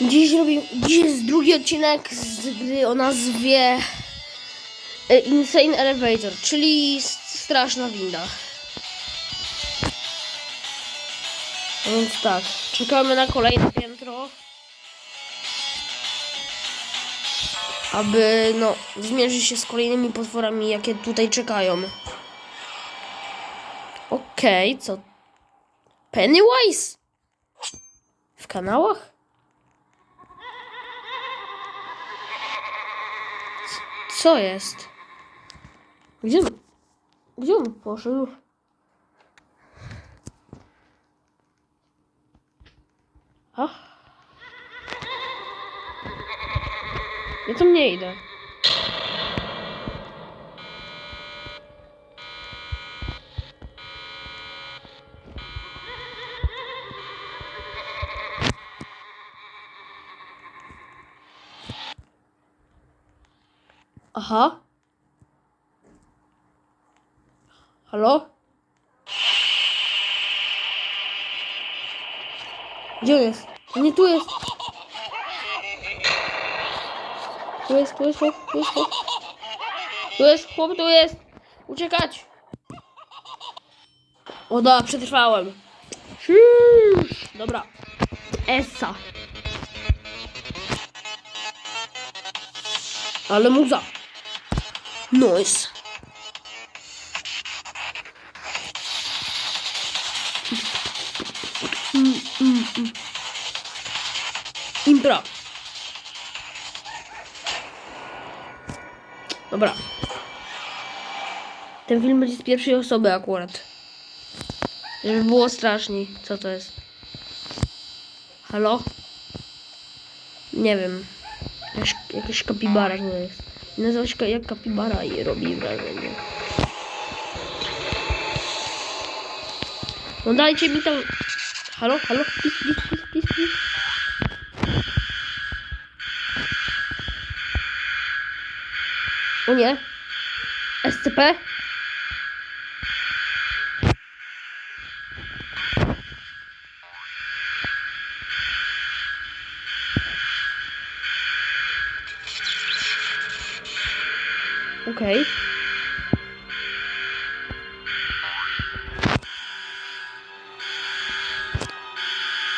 Dziś, robi, dziś jest drugi odcinek z gry o nazwie e, Insane Elevator, czyli straszna winda. Więc tak, czekamy na kolejne piętro. Aby, no, zmierzyć się z kolejnymi potworami, jakie tutaj czekają. Okej, co? Pennywise? W kanałach? Co jest? Gdzie, gdzie on poszedł? A? Ja tam nie idę. Aha. Halo? Gdzie jest? Nie tu jest. Tu jest, tu jest chłop, tu jest chłop. Tu jest chłop, tu jest. Uciekać. O da, przetrwałem. Szysz. Dobra. Essa. Ale muza. Nice. Impra. Dobra. Ten film będzie z pierwszej osoby akurat. Żeby było straszniej. Co to jest? Halo? Nie wiem. Jakaś, jakaś kapibara to jest. Nazywa się jak kapibara i robi wrażenie. No dajcie mi tam... Halo? Halo? Pis, pis, pis, pis, pis. O nie. SCP? Okej.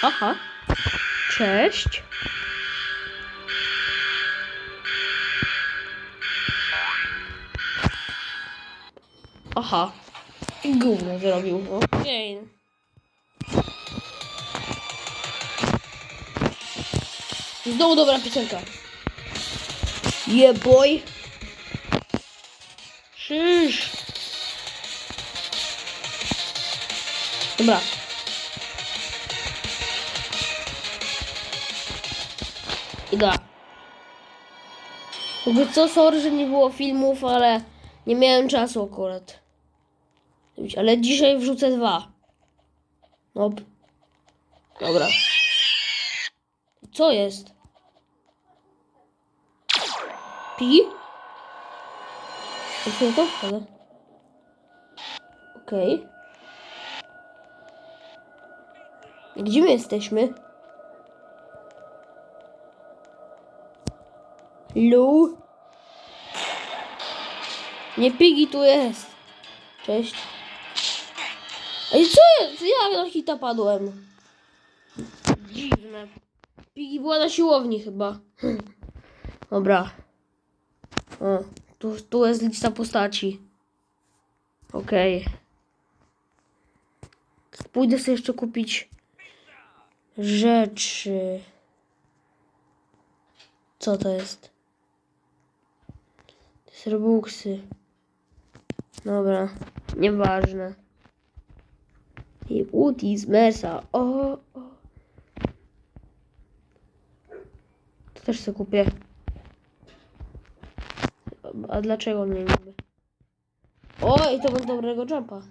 Aha. Cześć. Aha. I gówno zrobił. Okej. Znowu dobra piosenka. Yeah boy. Szysz. Dobra. Idę. Jakby co, sorry, że nie było filmów, ale nie miałem czasu akurat. Ale dzisiaj wrzucę dwa. No. Dobra. Co jest? Pi? Co to? Ale... Okej. Gdzie my jesteśmy? Lu? Nie Piggy tu jest. Cześć. Ej, co jest? Ja na hita padłem. Dziwne. Piggy była na siłowni chyba. Dobra. O, tu, tu jest lista postaci. Okej. Pójdę sobie jeszcze kupić rzeczy. Co to jest? To jest Robuxy. Dobra, nieważne. I Uti z Mesa. O, o. To też sobie kupię. A dlaczego nie niby? O, i to będzie dobrego jumpa.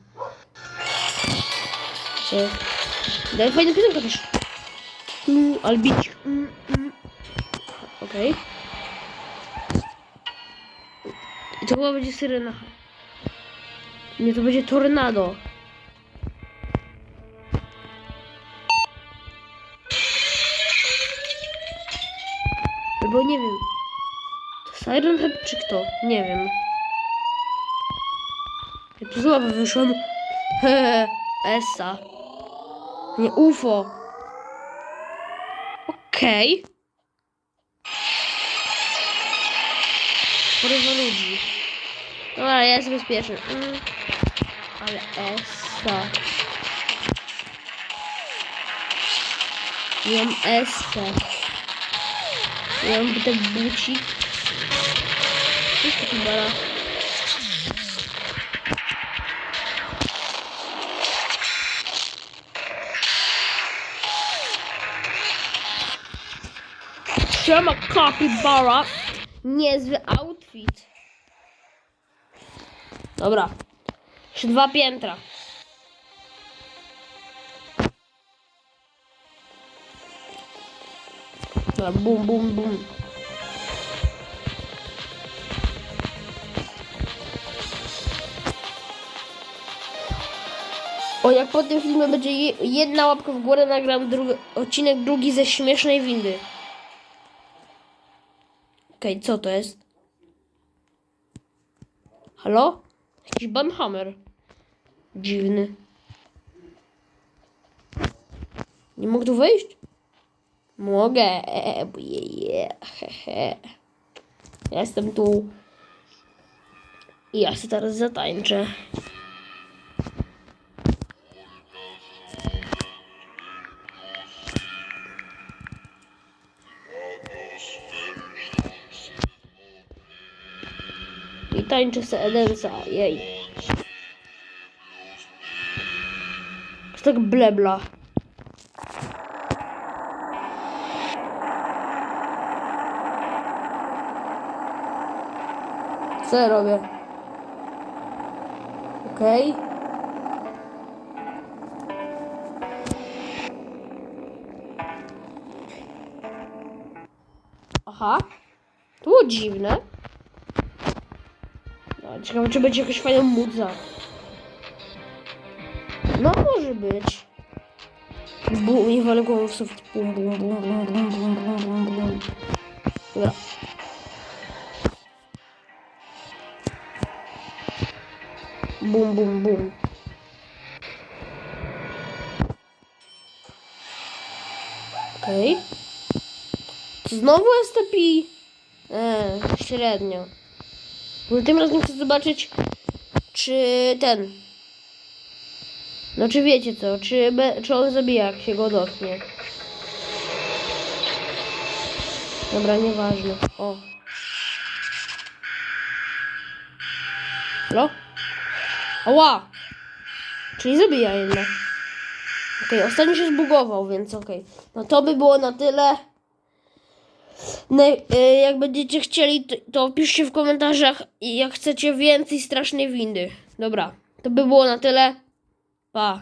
Cie. Daj fajna piosenka też. Mm, Albić. Mm, mm. Okej. I to chyba będzie syrena. Nie, to będzie tornado. Albo nie wiem. Sirenhead czy kto? Nie wiem. Ja tu z wyszłam. Hehe, Esa. Nie, UFO. Okej. Okay. Porywa ludzi. No ale ja jestem bezpieczny. Mm. Ale Esa. Mam Esa. Mam ten bucik. To chyba? Siema Capybara. Niezły outfit. Dobra. Jeszcze dwa piętra. Dobra, bum, bum, bum. O, jak po tym filmie będzie je, jedna łapka w górę, nagram drugi, odcinek drugi ze śmiesznej windy. Okej, co to jest? Halo? Jakiś banhammer. Dziwny. Nie mogę tu wejść? Mogę. je, je, he, he. Ja Jestem tu. I ja się teraz zatańczę. I tańczę se Edensa, jej. Jest tak blebla. Co ja robię? Okej. Aha. To było dziwne. Ciekawe, czy będzie jakaś fajna mudza. No, może być. Bum, i walę głową w sufit. Bum, bum, bum, bum, bum, bum, bum, bum, bum. Dobra. Bum, bum, bum. Okej. Okay. Znowu STP? Eee, średnio. Bo tym razem chcę zobaczyć, czy ten. No, czy wiecie co? Czy, czy on zabija, jak się go dotknie? Dobra, nieważne. O. Halo? Ała! Czyli zabija jednak. Okej, ostatnio się zbugował, więc okej. No to by było na tyle. No, jak będziecie chcieli, to piszcie w komentarzach, jak chcecie więcej strasznej windy. Dobra, to by było na tyle. Pa.